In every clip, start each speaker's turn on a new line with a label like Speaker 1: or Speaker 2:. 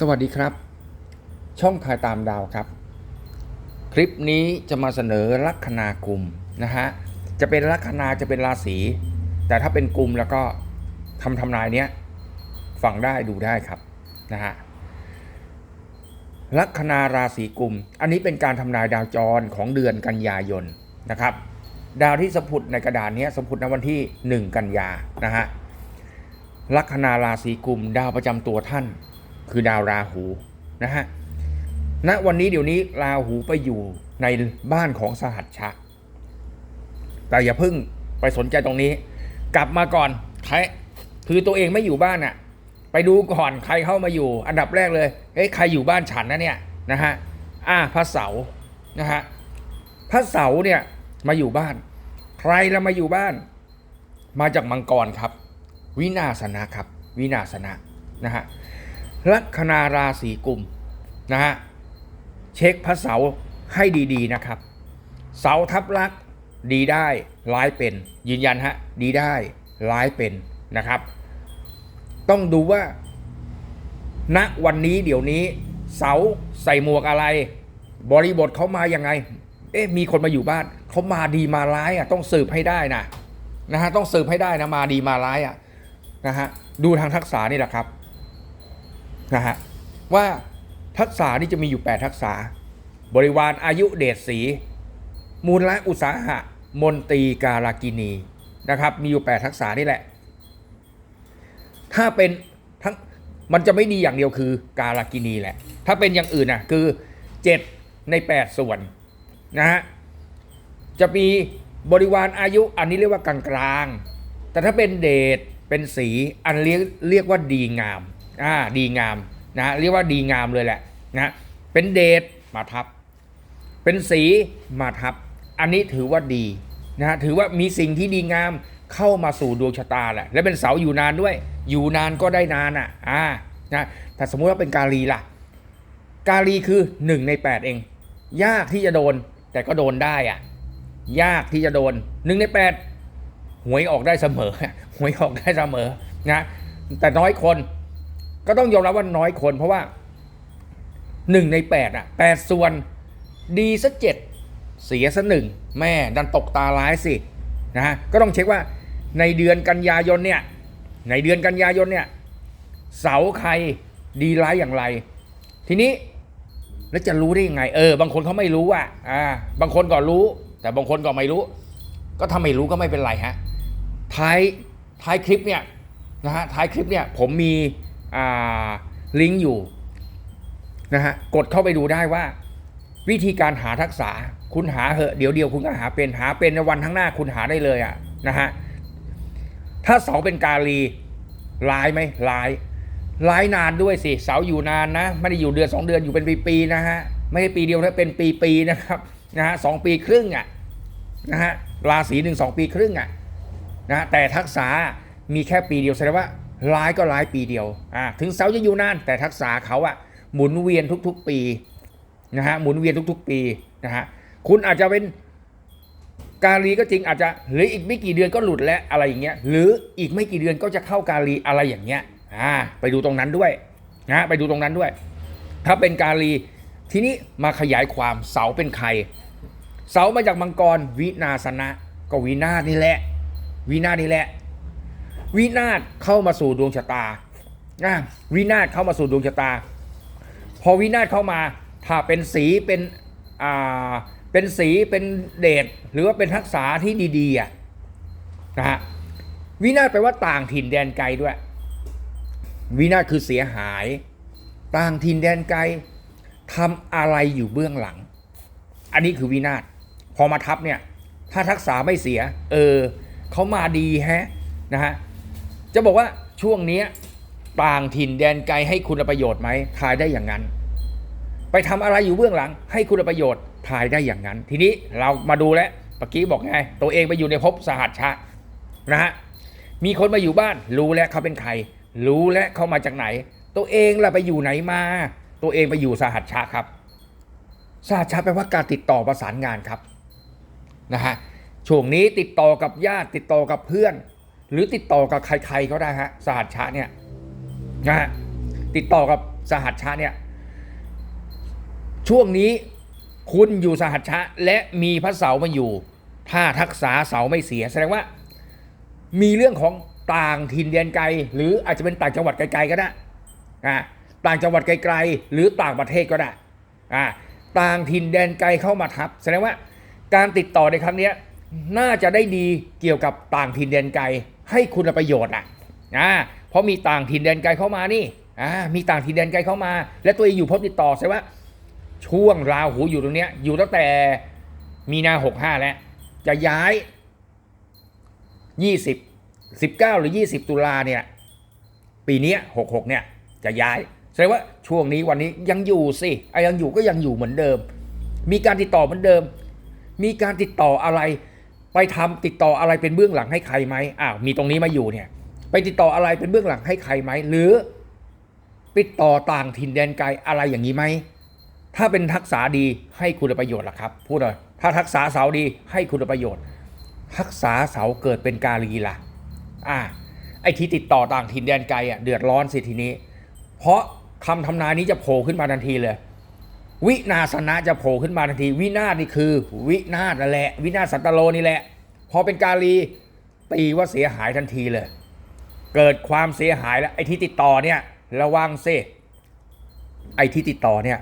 Speaker 1: สวัสดีครับ ช่องทายตามดาวครับ คลิปนี้จะมาเสนอลัคนากุมนะฮะจะเป็นลัคนาจะเป็นราศีแต่ถ้าเป็นกลุ่มแล้วก็ทำทำนายเนี้ยฟังได้ดูได้ครับนะฮะลัคนาราศีกุม อันนี้เป็นการทำนายดาวจรของเดือนกันยายนนะครับ ดาวที่สมพุดในกระดานเนี้ยสมพุดในวันที่ 1 กันยานะฮะลัคนาราศีกุมดาวประจำตัวท่าน คือดาวราหูนะฮะณวันนี้เดี๋ยวนี้ราหูไปอยู่ในบ้านของสหัชชะแต่อย่าเพิ่งไปสนใจตรงนี้ กลับมาก่อนใครคือตัวเองไม่อยู่บ้านอะไปดูก่อนใครเข้ามาอยู่ อันดับแรกเลยเอ้ยใครอยู่บ้านฉันนะเนี่ยนะฮะอ่าพระเสานะฮะพระเสาเนี่ยมาอยู่บ้าน ใครละมาอยู่บ้าน มาจากมังกรครับ วินาศนะครับ วินาศนะนะฮะ ลัคนาราศีกุมนะฮะเช็คพระเสาร์ให้ดีๆนะครับ เสาทับลักษณ์ดีได้ร้ายเป็น ยืนยันฮะดีได้ร้ายเป็นนะครับ ต้องดูว่าณวันนี้เดี๋ยวนี้ เสาใส่หมวกอะไร บริบทเขามายังไง เอ๊ะมีคนมาอยู่บ้านเขามาดีมาร้ายอะต้องสืบให้ได้นะนะฮะต้องสืบให้ได้นะมาดีมาร้ายอะนะฮะดูทางทักษะนี่แหละครับ นะฮะว่าทักษะนี่จะมีอยู่ 8 ทักษะ บริวารอายุเดชสี มูลละอุตสาหะ มนตรีการากินีนะครับ มีอยู่ 8 ทักษะนี่แหละ ถ้าเป็นทั้งมันจะไม่ดีอย่างเดียวคือการากินีแหละ ถ้าเป็นอย่างอื่นน่ะคือ 7 ใน 8 ส่วนนะฮะจะมีบริวารอายุอันนี้เรียกว่ากลางกลางๆแต่ถ้าเป็นเดชเป็นสีอันเรียกเรียกว่าดีงาม อ่าดีงามนะเรียกว่าดีงามเลยแหละนะเป็นเดชมาทับ เป็นสีมาทับ อันนี้ถือว่าดีนะฮะถือว่ามีสิ่งที่ดีงามเข้ามาสู่ดวงชะตาแหละและเป็นเสาอยู่นานด้วย อยู่นานก็ได้นานอะอ่านะแต่สมมุติว่าเป็นกาลีล่ะ กาลีคือหนึ่งในแปดเอง ยากที่จะโดนแต่ก็โดนได้อะยากที่จะโดนหนึ่งในแปดหวยออกได้เสมอหวยออกได้เสมอนะแต่น้อยคน ก็ต้องยอมรับว่าน้อยคน เพราะว่าหนึ่งในแปดอะแปดส่วนดีสักเจ็ดเสียสักหนึ่งแม่ดันตกตาร้ายสินะฮะก็ต้องเช็คว่าในเดือนกันยายนเนี่ยในเดือนกันยายนเนี่ยเสาใครดีร้ายอย่างไร ทีนี้แล้วจะรู้ได้ยังไง เออ บางคนเขาไม่รู้อะอ่า บางคนก็รู้ แต่บางคนก็ไม่รู้ ก็ถ้าไม่รู้ก็ไม่เป็นไรฮะท้ายท้ายคลิปเนี่ยนะฮะท้ายคลิปเนี่ยผมมี ลิงก์อยู่นะฮะกดเข้าไปดูได้ว่า วิธีการหาทักษะคุณหาเหอะเดี๋ยวเดียวคุณก็หาเป็นหาเป็นในวันข้างหน้าคุณหาได้เลยอะนะฮะถ้าเสาเป็นกาลีร้ายไหมร้ายร้ายนานด้วยสิเสาอยู่นานนะไม่ได้อยู่เดือนสองเดือนอยู่เป็นปีๆนะฮะไม่ได้ปีเดียวนะเป็นปีๆนะครับนะฮะสองปีครึ่งอะนะฮะราศีหนึ่งสองปีครึ่งอะนะะแต่ทักษะมีแค่ปีเดียวแสดงว่า ร้ายก็ร้ายปีเดียวอ่าถึงเสาจะอยู่นานแต่ทักษะเขาอะหมุนเวียนทุกๆปีนะฮะหมุนเวียนทุกๆปีนะฮะคุณอาจจะเป็นกาลีก็จริงอาจจะหรืออีกไม่กี่เดือนก็หลุดแล้วอะไรอย่างเงี้ยหรืออีกไม่กี่เดือนก็จะเข้ากาลีอะไรอย่างเงี้ยอ่าไปดูตรงนั้นด้วยนะไปดูตรงนั้นด้วย ถ้าเป็นกาลีทีนี้มาขยายความเสาเป็นใคร เสามาจากมังกรวินาศนะก็วินาศนี่แหละ วินาศนี่แหละ วินาศเข้ามาสู่ดวงชะตาอะวินาศเข้ามาสู่ดวงชะตา พอวินาศเข้ามา ถ้าเป็นสีเป็นอ่าเป็นสีเป็นเดชหรือว่าเป็นทักษะที่ดีๆอะนะฮะวินาศแปลว่าต่างถิ่นแดนไกลด้วย วินาศคือเสียหาย ต่างถิ่นแดนไกลทำอะไรอยู่เบื้องหลัง อันนี้คือวินาศพอมาทับเนี่ย ถ้าทักษะไม่เสีย เออเขามาดีแฮะนะฮะ จะบอกว่าช่วงนี้ต่างถิ่นแดนไกลให้คุณประโยชน์ไหมทายได้อย่างนั้น ไปทำอะไรอยู่เบื้องหลัง ให้คุณประโยชน์ทายได้อย่างนั้น ทีนี้เรามาดูแล้วเมื่อกี้บอกไง ตัวเองไปอยู่ในภพสหัชชะนะฮะมีคนมาอยู่บ้าน รู้แล้วเขาเป็นใคร รู้แล้วเขามาจากไหน ตัวเองล่ะไปอยู่ไหนมา ตัวเองไปอยู่สหัชชะครับสหัชชะแปลว่าการติดต่อประสานงานครับนะฮะช่วงนี้ติดต่อกับญาติติดต่อกับเพื่อน หรือติดต่อกับใครๆก็ได้ฮะสหัชชะเนี่ยนะฮะติดต่อกับสหัชชะเนี่ยช่วงนี้คุณอยู่สหัชชะและมีพระเสามาอยู่ ถ้าทักษาเสาไม่เสียแสดงว่า มีเรื่องของต่างถิ่นแดนไกล หรืออาจจะเป็นต่างจังหวัดไกลๆก็ได้อ่าต่างจังหวัดไกลๆ หรือต่างประเทศก็ได้อ่าต่างถิ่นแดนไกลเข้ามาทับ แสดงว่าการติดต่อในครั้งนี้น่าจะได้ดีเกี่ยวกับต่างถิ่นแดนไกล ให้คุณประโยชน์อะอ่าเพราะมีต่างถิ่นแดนไกลเข้ามานี่อ่ามีต่างถิ่นแดนไกลเข้ามา และตัวเองอยู่พบติดต่อแสดงว่าช่วงราหูอยู่ตรงเนี้ย อยู่ตั้งแต่มีนาหกห้าแล้ว จะย้ายยี่สิบสิบเก้าหรือยี่สิบตุลาเนี่ย ปีนี้หกหกเนี่ย จะย้ายแสดงว่าช่วงนี้วันนี้ยังอยู่สิไอ้ยังอยู่ก็ยังอยู่เหมือนเดิม มีการติดต่อเหมือนเดิม มีการติดต่ออะไร ไปทำติดต่ออะไรเป็นเบื้องหลังให้ใครไหมอ้าวมีตรงนี้มาอยู่เนี่ย ไปติดต่ออะไรเป็นเบื้องหลังให้ใครไหมหรือ ติดต่อต่างถิ่นแดนไกลอะไรอย่างนี้ไหมถ้าเป็นทักษะดีให้คุณประโยชน์ล่ะครับ พูดเลยถ้าทักษะเสาดีให้คุณประโยชน์ ทักษะเสาเกิดเป็นกาลีล่ะอ่าไอ้ที่ติดต่อต่างถิ่นแดนไกลอะเดือดร้อนสิทีนี้ เพราะคำทำนายนี้จะโผล่ขึ้นมาทันทีเลย วินาศนะจะโผล่ขึ้นมาทันที วินาศนี่คือ วินาศนั่นแหละ วินาศสัตโลนี่แหละ พอเป็นกาลีตีว่าเสียหายทันทีเลย เกิดความเสียหายแล้วไอ้ที่ติดต่อเนี่ยระวังสิไอ้ที่ติดต่อเนี่ย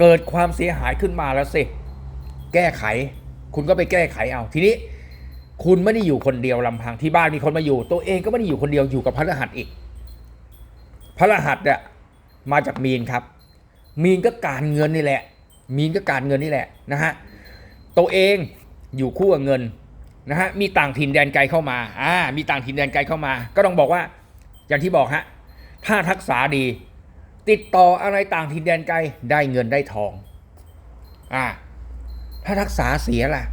Speaker 1: เกิดความเสียหายขึ้นมาแล้วสิแก้ไข คุณก็ไปแก้ไขเอาทีนี้ คุณไม่ได้อยู่คนเดียวลำพังที่บ้านมีคนมาอยู่ ตัวเองก็ไม่ได้อยู่คนเดียวอยู่กับพระรหัสอีก พระรหัสเนี่ยมาจากมีนครับ มีนก็การเงินนี่แหละ มีนก็การเงินนี่แหละนะฮะตัวเองอยู่คู่กับเงินนะฮะมีต่างถิ่นแดนไกลเข้ามาอ่ามีต่างถิ่นแดนไกลเข้ามา ก็ต้องบอกว่า อย่างที่บอกฮะถ้าทักษะดี ติดต่ออะไรต่างถิ่นแดนไกลได้เงินได้ทองอ่าถ้าทักษะเสียล่ะ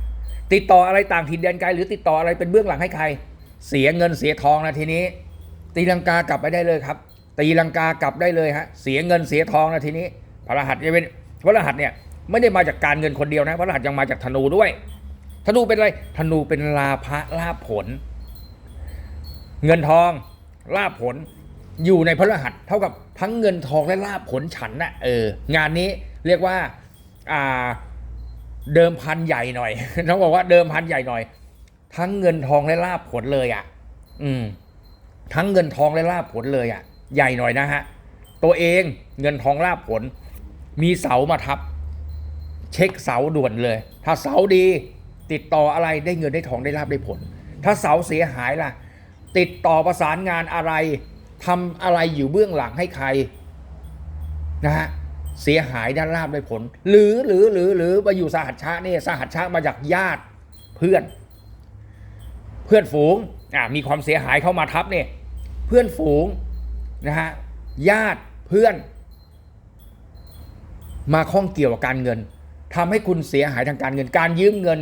Speaker 1: ติดต่ออะไรต่างถิ่นแดนไกลหรือติดต่ออะไรเป็นเบื้องหลังให้ใคร เสียเงินเสียทองนะทีนี้ ตีลังกากลับไปได้เลยครับ ตีลังกากลับได้เลยฮะเสียเงินเสียทองนะทีนี้ ระรหัสจะเป็นพระรหัสเนี่ยไม่ได้มาจากการเงินคนเดียวนะ พระรหัสยังมาจากธนูด้วย ธนูเป็นอะไร ธนูเป็นลาภะลาผล เงินทองลาผลอยู่ในพระรหัสเท่ากับทั้งเงินทองและลาผลฉันน่ะเอองานนี้เรียกว่าอ่าเดิมพันใหญ่หน่อยต้องบอกว่าเดิมพันใหญ่หน่อย ทั้งเงินทองและลาภผลเลยอะ อืม ทั้งเงินทองและลาภผลเลยอะ ใหญ่หน่อยนะฮะตัวเองเงินทองลาภผล มีเสามาทับ เช็คเสาด่วนเลย ถ้าเสาดี ติดต่ออะไรได้เงินได้ทองได้ลาบได้ผล ถ้าเสาเสียหายล่ะ ติดต่อประสานงานอะไรทำอะไรอยู่เบื้องหลังให้ใครนะฮะเสียหายด้านลาบได้ผล หรือหรือหรือหรือมาอยู่สหัชชะเนี่ยสหัชชะมาจากญาติเพื่อน เพื่อนฝูงอ่ามีความเสียหายเข้ามาทับเนี่ยเพื่อนฝูงนะฮะญาติเพื่อน มาข้องเกี่ยวกับการเงินทำให้คุณเสียหายทางการเงิน การยืมเงิน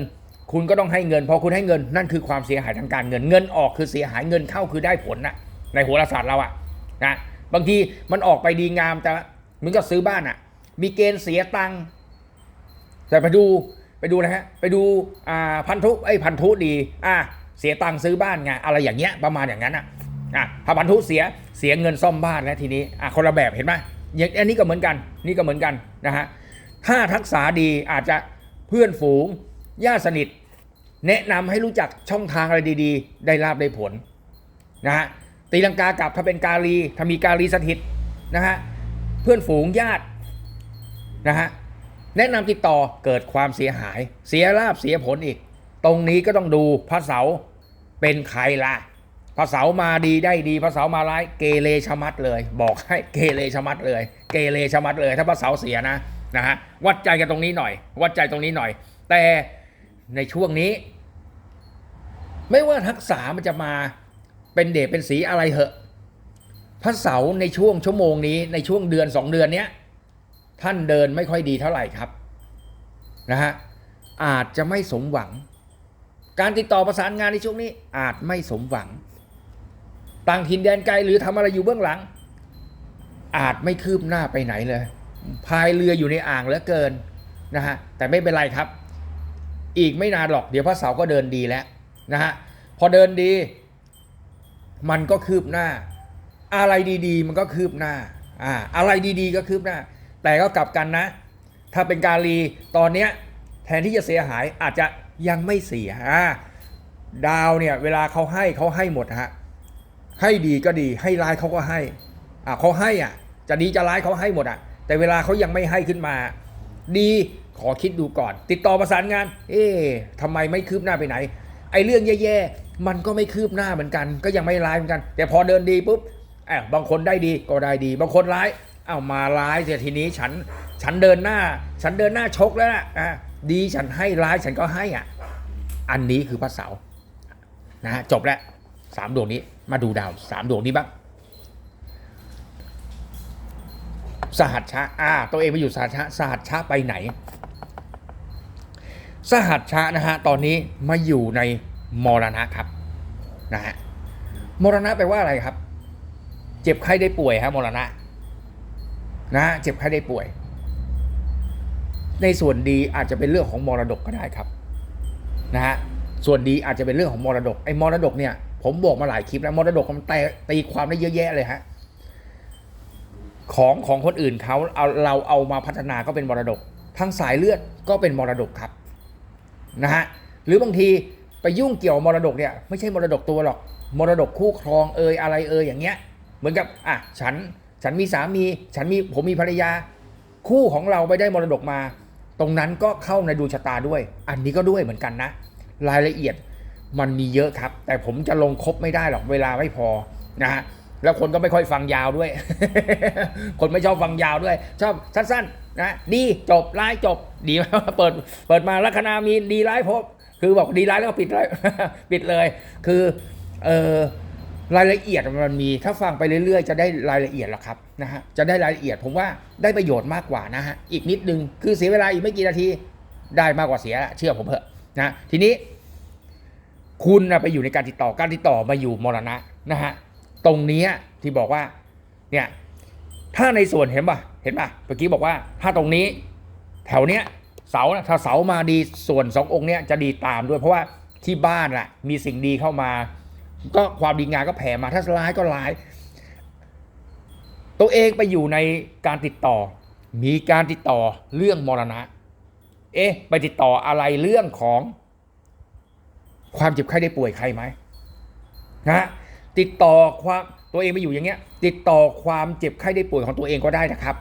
Speaker 1: คุณก็ต้องให้เงิน พอคุณให้เงินนั่นคือความเสียหายทางการเงิน เงินออกคือเสียหายเงินเข้าคือได้ผลนะในโหราศาสตร์เราอะนะบางทีมันออกไปดีงามแต่เหมึงก็ซื้อบ้านอะมีเกณฑ์เสียตังค์แต่ไปดูไปดูนะฮะไปดูอ่าพันธุไอ้พันธุดีอะเสียตังค์ซื้อบ้านไงอะไรอย่างเงี้ยประมาณอย่างนั้นอะอะถ้าพันธุเสียเสียเงินซ่อมบ้านแล้วทีนี้อะคนละแบบเห็นไหม อย่างอันนี้ก็เหมือนกัน นี่ก็เหมือนกันนะฮะถ้าทักษะดีอาจจะเพื่อนฝูงญาติสนิท แนะนำให้รู้จักช่องทางอะไรดีๆ ได้ลาบได้ผลนะฮะตีลังกากลับถ้าเป็นกาลีถ้ามีกาลีสถิตนะฮะเพื่อนฝูงญาตินะฮะแนะนำติดต่อเกิดความเสียหาย เสียลาบเสียผลอีก ตรงนี้ก็ต้องดูพระเสาเป็นใครล่ะ พระเสามาดีได้ดีพระเสามาร้ายเกเรชะมัดเลย บอกให้เกเรชะมัดเลย เกเรชะมัดเลย ถ้าพระเสาเสียนะนะฮะวัดใจกันตรงนี้หน่อย วัดใจตรงนี้หน่อย แต่ในช่วงนี้ ไม่ว่าทักษะมันจะมาเป็นเดชเป็นสีอะไรเหอะพระเสาในช่วงชั่วโมงนี้ในช่วงเดือนสองเดือนเนี้ยท่านเดินไม่ค่อยดีเท่าไหร่ครับนะฮะอาจจะไม่สมหวัง การติดต่อประสานงานในช่วงนี้อาจไม่สมหวัง ต่างถิ่นแดนไกลหรือทำอะไรอยู่เบื้องหลัง อาจไม่คืบหน้าไปไหนเลยพายเรืออยู่ในอ่างเหลือเกินนะฮะแต่ไม่เป็นไรครับ อีกไม่นานหรอกเดี๋ยวพระเสาร์ก็เดินดีแล้วนะฮะพอเดินดี มันก็คืบหน้า อะไรดีๆ มันก็คืบหน้าอ่าอะไรดีๆ ก็คืบหน้า แต่ก็กลับกันนะ ถ้าเป็นการีตอนเนี้ยแทนที่จะเสียหายอาจจะยังไม่เสียอ่าดาวเนี่ยเวลาเขาให้เขาให้หมดฮะ ให้ดีก็ดี ให้ร้ายเขาก็ให้อ่าเขาให้อะ จะดีจะร้ายเขาให้หมดอะ แต่เวลาเขายังไม่ให้ขึ้นมา ดีขอคิดดูก่อน ติดต่อประสานงาน เอ๊ะทำไมไม่คืบหน้าไปไหน ไอ้เรื่องแย่ๆมันก็ไม่คืบหน้าเหมือนกัน ก็ยังไม่ร้ายเหมือนกัน แต่พอเดินดีปุ๊บแอบบางคนได้ดีก็ได้ดี บางคนร้ายเอามาร้ายเสียทีนี้ฉันฉันเดินหน้า ฉันเดินหน้าชกแล้วนะอะดีฉันให้ร้ายฉันก็ให้อะ อันนี้คือพระเสานะฮะจบแล้ว สามดวงนี้มาดูดาวสามดวงนี้บ้างสหัชชะอ่าตัวเองไปอยู่สหัชชะสหัชชะไปไหน สหัชชะนะฮะตอนนี้มาอยู่ในมรณะครับนะฮะมรณะแปลว่าอะไรครับ เจ็บไข้ได้ป่วยฮะมรณะนะฮะเจ็บไข้ได้ป่วย ในส่วนดีอาจจะเป็นเรื่องของมรดกก็ได้ครับนะฮะส่วนดีอาจจะเป็นเรื่องของมรดกไอ้มรดกเนี่ย ผมบอกมาหลายคลิปแล้วมรดกมันต,ตีความได้เยอะแยะเลยฮะของของคนอื่นเขาเอาเราเอามาพัฒนาก็เป็นมรดกทางสายเลือดก็เป็นมรดกครับนะฮะหรือบางทีไปยุ่งเกี่ยวมรดกเนี่ยไม่ใช่มรดกตัวหรอกมรดกคู่ครองเอยอะไรเอยอย่างเงี้ย เหมือนกับอะฉันฉันมีสามี ฉันมีผมมีภรรยา คู่ของเราไปได้มรดกมา ตรงนั้นก็เข้าในดวงชะตาด้วย อันนี้ก็ด้วยเหมือนกันนะ รายละเอียด มันมีเยอะครับ แต่ผมจะลงครบไม่ได้หรอกเวลาไม่พอนะฮะแล้วคนก็ไม่ค่อยฟังยาวด้วย คนไม่ชอบฟังยาวด้วย ชอบสั้นๆนะดีจบร้ายจบ ดีมาเปิดเปิดมาลัคนามีดีร้ายพบ คือบอกดีร้ายแล้วก็ปิดเลยปิดเลย คือเออรายละเอียดมันมีถ้าฟังไปเรื่อยๆ จะได้รายละเอียดหรอกครับนะฮะจะได้รายละเอียดผมว่าได้ประโยชน์มากกว่านะฮะอีกนิดนึงคือเสียเวลาอีกไม่กี่นาทีได้มากกว่าเสียเชื่อผมเถอะนะทีนี้ คุณนะไปอยู่ในการติดต่อการติดต่อมาอยู่มรณะนะฮะตรงนี้ที่บอกว่าเนี่ยถ้าในส่วนเห็นป่ะเห็นป่ะเมื่อกี้บอกว่าถ้าตรงนี้ แถวเนี้ยเสาถ้าเสามาดีส่วนสององค์เนี้ยจะดีตามด้วยเพราะว่าที่บ้านล่ะ มีสิ่งดีเข้ามา ก็ความดีงามก็แผ่มาถ้าร้ายก็ร้าย ตัวเองไปอยู่ในการติดต่อ มีการติดต่อเรื่องมรณะ เอ๊ะไปติดต่ออะไรเรื่องของ ความเจ็บไข้ได้ป่วยใครไหมนะติดต่อความตัวเองไปอยู่อย่างเงี้ย ติดต่อความเจ็บไข้ได้ป่วยของตัวเองก็ได้นะครับ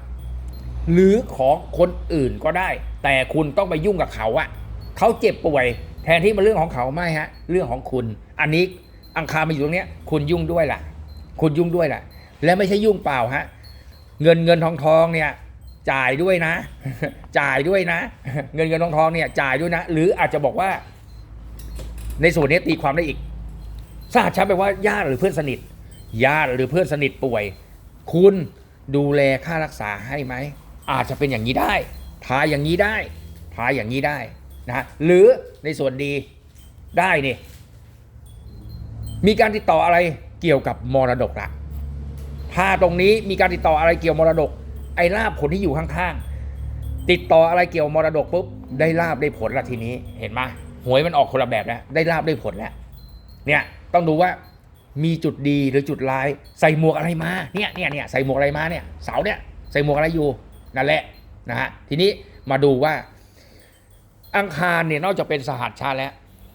Speaker 1: หรือของคนอื่นก็ได้ แต่คุณต้องไปยุ่งกับเขาอะเขาเจ็บป่วย แทนที่มันเรื่องของเขาไม่ฮะ เรื่องของคุณ อันนี้อังคารมาอยู่ตรงเนี้ย คุณยุ่งด้วยล่ะ คุณยุ่งด้วยล่ะ และไม่ใช่ยุ่งเปล่าฮะเงินเงินทองทองเนี่ยจ่ายด้วยนะ จ่ายด้วยนะ เงินเงินทองทองเนี่ยจ่ายด้วยนะ หรืออาจจะบอกว่า ในส่วนนี้ตีความได้อีกทราชัดไปว่าญาติหรือเพื่อนสนิท ญาติหรือเพื่อนสนิทป่วย คุณดูแลค่ารักษาให้ไหม อาจจะเป็นอย่างนี้ได้ทายอย่างนี้ได้ทายอย่างนี้ได้นะฮะหรือในส่วนดีได้นี่มีการติดต่ออะไรเกี่ยวกับมรดกละถ้าตรงนี้มีการติดต่ออะไรเกี่ยวมรดก ไอ้ลาบผลที่อยู่ข้างๆติดต่ออะไรเกี่ยวมรดกปุ๊บได้ลาบได้ผลละทีนี้เห็นไหม หวยมันออกคนละแบบแล้วได้ลาบได้ผลแล้วเนี่ยต้องดูว่ามีจุดดีหรือจุดร้าย ใส่หมวกอะไรมาเนี่ยเนี่ยเนี่ยใส่หมวกอะไรมาเนี่ยเสาเนี่ยใส่หมวกอะไรอยู่นั่นแหละนะฮะทีนี้มาดูว่า อังคารเนี่ยนอกจากเป็นสหัสชาแล้ว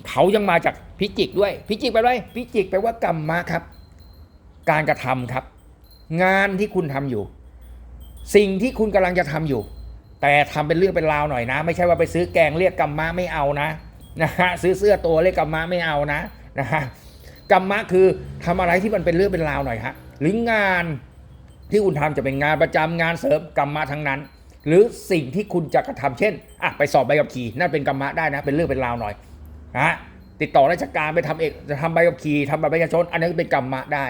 Speaker 1: เขายังมาจากพิจิกด้วย พิจิกไปเลยพิจิกแปลว่ากรรมมาครับ การกระทำครับ งานที่คุณทำอยู่ สิ่งที่คุณกำลังจะทำอยู่ แต่ทำเป็นเรื่องเป็นราวหน่อยนะ ไม่ใช่ว่าไปซื้อแกงเรียกกรรมะไม่เอานะ นะฮะซื้อเสื้อตัวเรียกรรมะไม่เอานะนะฮะกรรมะคือทำอะไรที่มันเป็นเรื่องเป็นราวหน่อยฮะหรืองานที่คุณทำจะเป็นงานประจำงานเสริมกรรมะทั้งนั้น หรือสิ่งที่คุณจะกระทำเช่นอะไปสอบใบขับขี่นั่นเป็นกรรมะได้นะ เป็นเรื่องเป็นราวหน่อยนะฮะติดต่อราชการไปทำเอกจะทำใบขับขี่ทำบัตรประชาชน อันนี้เป็นกรรมะได้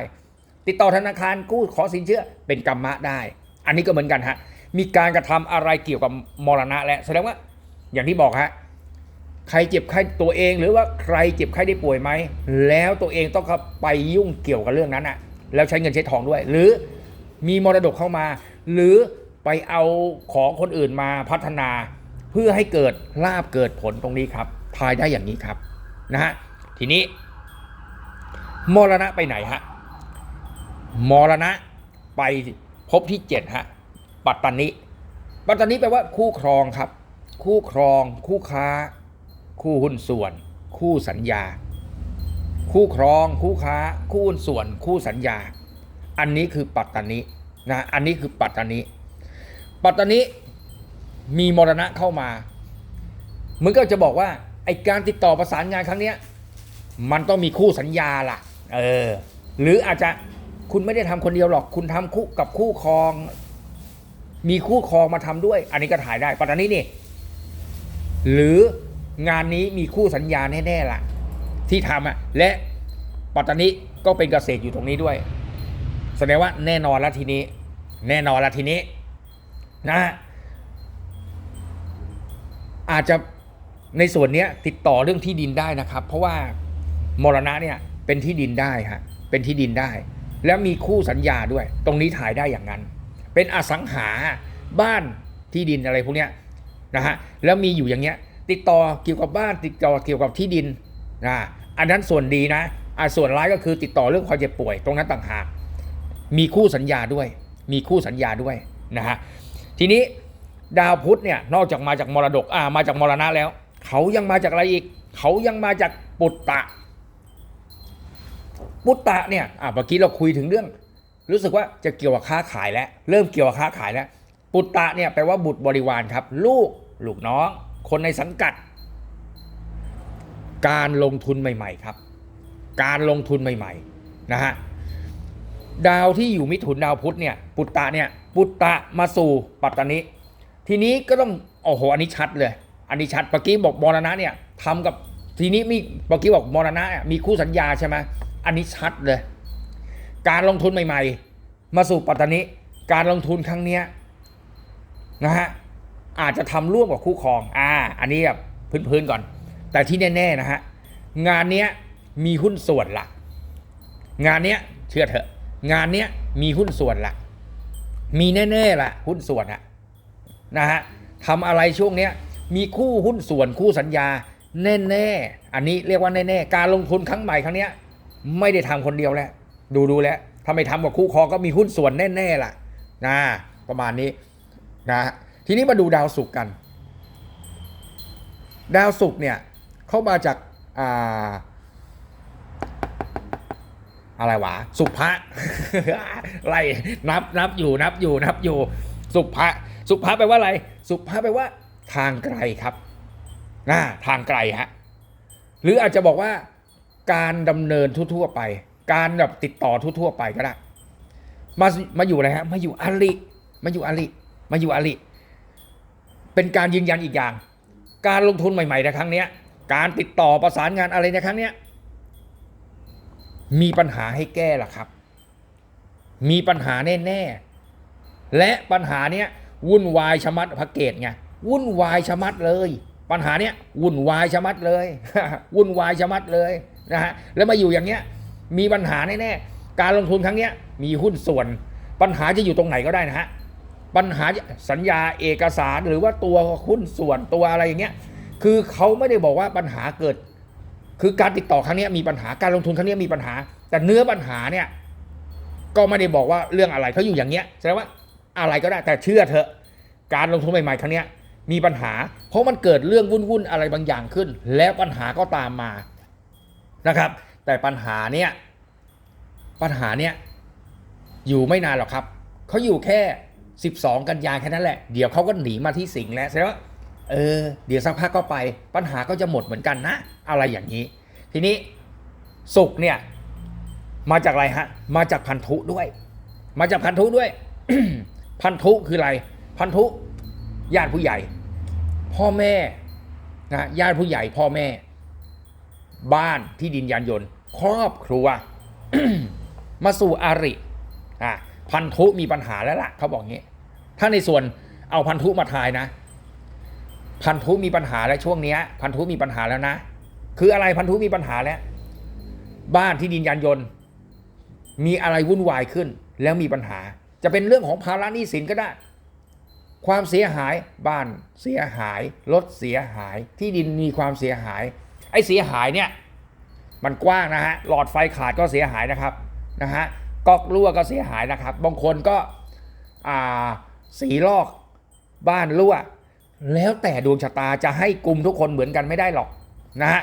Speaker 1: ติดต่อธนาคารกู้ขอสินเชื่อเป็นกรรมะได้ อันนี้ก็เหมือนกันฮะมีการกระทำอะไรเกี่ยวกับมรณะและแสดงว่าอย่างที่บอกฮะ ใครเจ็บไข้ตัวเองหรือว่าใครเจ็บไข้ได้ป่วยไหม แล้วตัวเองต้องเข้าไปยุ่งเกี่ยวกับเรื่องนั้นอะแล้วใช้เงินใช้ทองด้วย หรือมีมรดกเข้ามา หรือไปเอาของคนอื่นมาพัฒนา เพื่อให้เกิดลาบเกิดผลตรงนี้ครับ ทายได้อย่างนี้ครับนะฮะทีนี้ มรณะไปไหนฮะมรณะไปพภพที่เจ็ดฮะปัตตานิปัตตานิแปลว่าคู่ครองครับ คู่ครอง คู่ค้า คู่หุ้นส่วน คู่สัญญา คู่ครอง คู่ค้า คู่หุ้นส่วน คู่สัญญา อันนี้คือปัตตานินะอันนี้คือปัตตานิปัตตานิมีมรณะเข้ามาเหมือนก็จะบอกว่าไอการติดต่อประสานงานครั้งเนี้ยมันต้องมีคู่สัญญาล่ะเออหรืออาจจะคุณไม่ได้ทำคนเดียวหรอก คุณทำคู่กับคู่ครอง มีคู่ครองมาทำด้วย อันนี้ก็ถ่ายได้ปัตตานีนี่ หรือ งานนี้มีคู่สัญญาแน่ๆล่ะ ที่ทำอะและปัตตานีก็เป็นเกษตรอยู่ตรงนี้ด้วย แสดงว่าแน่นอนแล้วทีนี้ แน่นอนแล้วทีนี้นะฮะอาจจะในส่วนเนี้ยติดต่อเรื่องที่ดินได้นะครับ เพราะว่ามรณะเนี่ยเป็นที่ดินได้ฮะเป็นที่ดินได้ แล้วมีคู่สัญญาด้วย ตรงนี้ถ่ายได้อย่างนั้น เป็นอสังหาบ้านที่ดินอะไรพวกเนี้ยนะฮะแล้วมีอยู่อย่างเงี้ย ติดต่อเกี่ยวกับบ้านติดต่อเกี่ยวกับที่ดินนะอันนั้นส่วนดีนะอะส่วนร้ายก็คือติดต่อเรื่องความเจ็บป่วย ตรงนั้นต่างหากมีคู่สัญญาด้วย มีคู่สัญญาด้วยนะฮะทีนี้ดาวพุธเนี่ยนอกจากมาจากมรดกอ่ามาจากมรณะแล้ว เขายังมาจากอะไรอีก เขายังมาจากปุตตะ ปุตตะเนี่ยอ่าเมื่อกี้เราคุยถึงเรื่อง รู้สึกว่าจะเกี่ยวกับค้าขายแล้วเริ่มเกี่ยวกับค้าขายแล้วปุตตะเนี่ยแปลว่าบุตรบริวารครับ ลูกลูกน้อง คนในสังกัด การลงทุนใหม่ ๆ ครับ การลงทุนใหม่ ๆ นะฮะ ดาวที่อยู่มิถุนดาวพุธเนี่ยปุตตะเนี่ยปุตตะมาสู่ปัตตานิทีนี้ก็ต้องโอ้โหอันนี้ชัดเลย อันนี้ชัดเมื่อกี้บอกมรณะเนี่ยทำกับทีนี้มีเมื่อกี้บอกมรณะมีคู่สัญญาใช่ไหมอันนี้ชัดเลย การลงทุนใหม่ ๆ มาสู่ปัตตานิการลงทุนครั้งเนี้ยนะฮะ อาจจะทำร่วมกับคู่ครอง อ่า อันนี้แบบพื้นๆก่อน แต่ที่แน่ๆนะฮะ งานเนี้ยมีหุ้นส่วนหลัก งานเนี้ยเชื่อเถอะ งานเนี้ยมีหุ้นส่วนละมีแน่ๆละหุ้นส่วนอะนะฮะทำอะไรช่วงเนี้ยมีคู่หุ้นส่วนคู่สัญญา แน่ๆ อันนี้เรียกว่าแน่ๆ การลงทุนครั้งใหม่ครั้งเนี้ยไม่ได้ทำคนเดียวแล้ว ดูดูแล้วถ้าไม่ทำกับคู่ครองก็มีหุ้นส่วนแน่ๆล่ะนะประมาณนี้นะ ทีนี้มาดูดาวศุกร์กัน ดาวศุกร์เนี่ยเข้ามาจากอ่าอะไรวะ สุภะไล่นับนับอยู่นับอยู่นับอยู่ สุภะสุภะแปลว่าอะไร สุภะแปลว่า ทางไกลครับนะทางไกลฮะหรืออาจจะบอกว่าการดำเนินทั่วๆไป การแบบติดต่อทั่วๆไปก็ได้ มามาอยู่อะไรฮะมาอยู่อาลิมาอยู่อาลิมาอยู่อาลิ เป็นการยืนยันอีกอย่าง การลงทุนใหม่ๆในครั้งนี้การติดต่อประสานงานอะไรในครั้งนี้มีปัญหาให้แก้ล่ะครับ มีปัญหาแน่ๆ และปัญหาเนี้ยวุ่นวายชะมัดพระเกตไงวุ่นวายชะมัดเลย ปัญหาเนี้ยวุ่นวายชะมัดเลย วุ่นวายชะมัดเลยนะฮะแล้วมาอยู่อย่างเนี้ยมีปัญหาแน่ๆ การลงทุนครั้งเนี้ยมีหุ้นส่วน ปัญหาจะอยู่ตรงไหนก็ได้นะฮะ ปัญหาสัญญาเอกสารหรือว่าตัวหุ้นส่วนตัวอะไรอย่างเงี้ยคือเขาไม่ได้บอกว่าปัญหาเกิด คือการติดต่อครั้งนี้มีปัญหาการลงทุนครั้งนี้มีปัญหา แต่เนื้อปัญหาเนี่ยก็ไม่ได้บอกว่าเรื่องอะไรเขาอยู่อย่างเงี้ยแสดงว่าอะไรก็ได้แต่เชื่อเถอะ การลงทุนใหม่ๆครั้งนี้มีปัญหา เพราะมันเกิดเรื่องวุ่นๆอะไรบางอย่างขึ้น แล้วปัญหาก็ตามมานะครับ แต่ปัญหาเนี่ยปัญหาเนี่ยอยู่ไม่นานหรอกครับเขาอยู่แค่ 12 กันยาแค่นั้นแหละ เดี๋ยวเขาก็หนีมาที่สิงห์แล้วแสดงว่าเออเดี๋ยวสักพักก็ไป ปัญหาก็จะหมดเหมือนกันนะ อะไรอย่างนี้ ทีนี้สุกเนี่ยมาจากอะไรฮะ มาจากพันธุด้วย มาจากพันธุด้วย พันธุคืออะไร พันธุญาติผู้ใหญ่ พ่อแม่นะญาติผู้ใหญ่ พ่อแม่ บ้านที่ดินยานยนต์ ครอบครัว มาสู่อาริอะ พันธุมีปัญหาแล้วล่ะเขาบอกงี้ ถ้าในส่วนเอาพันธุมาทายนะ พันธุมีปัญหาแล้วช่วงเนี้ย พันธุมีปัญหาแล้วนะ คืออะไรพันธุมีปัญหาแล้ว บ้านที่ดินยานยนต์ มีอะไรวุ่นวายขึ้น แล้วมีปัญหา จะเป็นเรื่องของภาระหนี้สินก็ได้ ความเสียหายบ้านเสียหายรถเสียหายที่ดินมีความเสียหาย ไอ้เสียหายเนี่ยมันกว้างนะฮะหลอดไฟขาดก็เสียหายนะครับนะฮะ ก๊อกรั่วก็เสียหายนะครับ บางคนก็สีลอกบ้านรั่ว แล้วแต่ดวงชะตาจะให้กลุ่มทุกคนเหมือนกันไม่ได้หรอกนะฮะ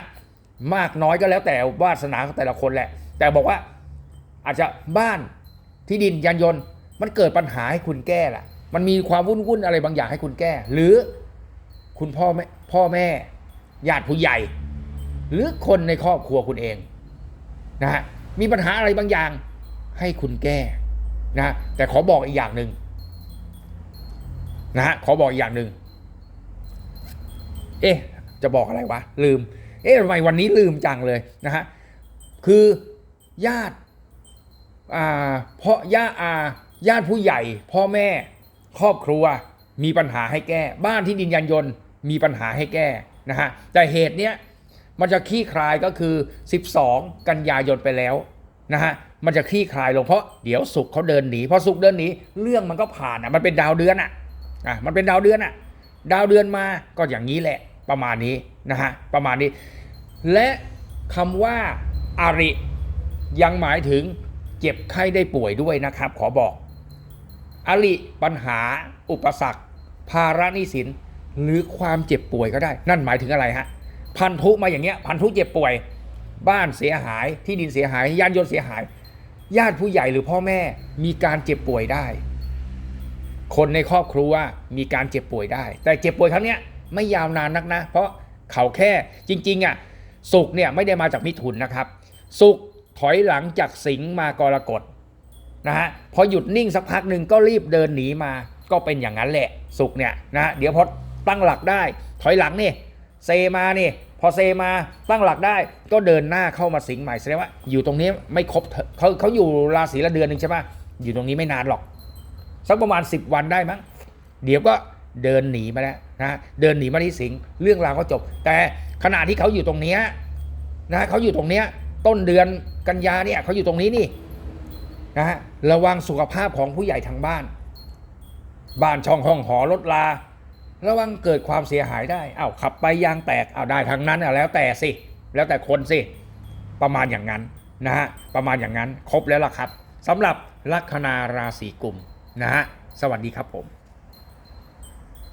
Speaker 1: มากน้อยก็แล้วแต่วาสนาของแต่ละคนแหละ แต่บอกว่าอาจจะบ้านที่ดินยานยนต์มันเกิดปัญหาให้คุณแก้ละมันมีความวุ่นวุ่นอะไรบางอย่างให้คุณแก้ หรือคุณพ่อแม่พ่อแม่ญาติผู้ใหญ่ หรือคนในครอบครัวคุณเองนะฮะมีปัญหาอะไรบางอย่าง ให้คุณแก้นะแต่ขอบอกอีกอย่างหนึ่งนะฮะขอบอกอีกอย่างหนึ่งเอ๊ะจะบอกอะไรวะลืม เอ๊ะทำไมวันนี้ลืมจังเลยนะฮะคือญาติอ่าเพราะญาติอาญาติผู้ใหญ่ พ่อแม่ครอบครัวมีปัญหาให้แก้ บ้านที่ดินยันยนต์มีปัญหาให้แก้นะฮะแต่เหตุเนี้ยมันจะคลี่คลายก็คือ 12 กันยายนไปแล้วนะฮะ มันจะคลี่คลายลงเพราะเดี๋ยวสุกเขาเดินหนีพอสุกเดินหนีเรื่องมันก็ผ่านอะมันเป็นดาวเดือนอะอะมันเป็นดาวเดือนอะ ดาวเดือนมาก็อย่างนี้แหละประมาณนี้นะฮะประมาณนี้ และคำว่าอาริยังหมายถึงเจ็บไข้ได้ป่วยด้วยนะครับ ขอบอกอริปัญหา อุปสรรค ภาระนิสิน หรือความเจ็บป่วยก็ได้ นั่นหมายถึงอะไรฮะพันธุมาอย่างเงี้ยพันธุเจ็บป่วย บ้านเสียหายที่ดินเสียหายยานยนต์เสียหาย ญาติผู้ใหญ่หรือพ่อแม่มีการเจ็บป่วยได้ คนในครอบครัวมีการเจ็บป่วยได้ แต่เจ็บป่วยครั้งเนี้ยไม่ยาวนานนักนะ เพราะเขาแค่จริงๆอะสุกเนี่ยไม่ได้มาจากมิถุนนะครับ สุกถอยหลังจากสิงห์มากรกฎนะฮะพอหยุดนิ่งสักพักหนึ่งก็รีบเดินหนีมาก็เป็นอย่างนั้นแหละสุกเนี่ยนะฮะเดี๋ยวพอตั้งหลักได้ ถอยหลังนี่เซมานี่ พอเซมาตั้งหลักได้ก็เดินหน้าเข้ามาสิงใหม่แสดงว่า อยู่ตรงนี้ไม่ครบเถอเขาเขาอยู่ราศีละเดือนหนึ่งใช่ไหมอยู่ตรงนี้ไม่นานหรอก สักประมาณ 10 วันได้มั้งเดี๋ยวก็เดินหนีมาแล้วนะเดินหนีมาที่สิงเรื่องราวก็จบ แต่ขณะที่เขาอยู่ตรงนี้นะเขาอยู่ตรงนี้ต้นเดือนกันยาเนี่ยเขาอยู่ตรงนี้นี่นะฮะระวังสุขภาพของผู้ใหญ่ทางบ้าน บ้านช่องห้องหอรถลา ระวังเกิดความเสียหายได้อ้าวขับไปยางแตกอ้าวได้ทางนั้นอะแล้วแต่สิ แล้วแต่คนสิ ประมาณอย่างนั้นนะฮะ ประมาณอย่างนั้น ครบแล้วล่ะครับสำหรับลัคนาราศีกุมนะฮะ สวัสดีครับผม